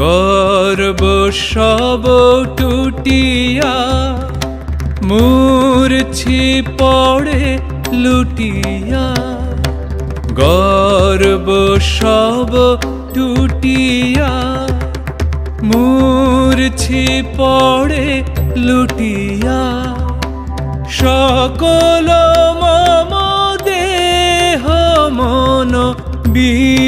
গর্ব সব টুটিয়া, মূর্ছি পড়ে লুটিয়া। গর্ব সব টুটিয়া, মূর্ছি পড়ে লুটিয়া। সকল মম দেহ মন বিনা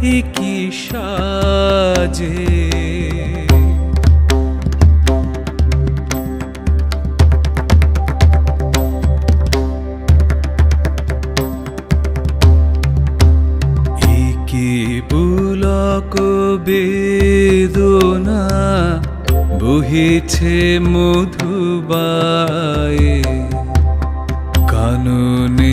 কি সাজে। পুলক বেদনা বহিছে মধুবায়ে। কাননে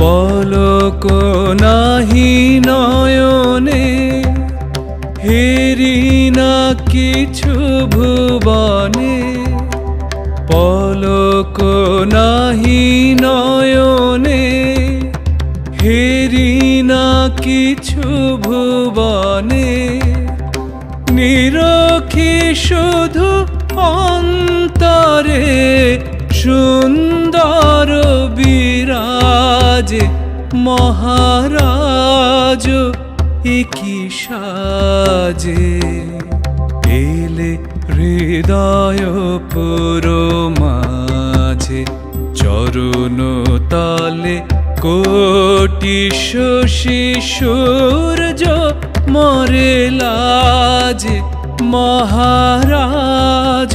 পলক নাহি নয়নে, হেরি না কিছু ভুবনে। পলক নাহি নয়নে, হেরি না কিছু ভুবনে। নিরখি সুন্দর বিরাজে, মহারাজ কি সাজে। এলে হৃদয় পুরো মাঝে, চরণ তলে কোটি শশী সূর্য মরে লাজে, মহারাজ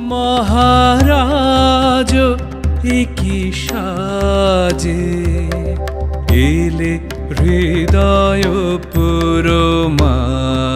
মহারাজ কি সাজে? এলে হৃদয় পুরমা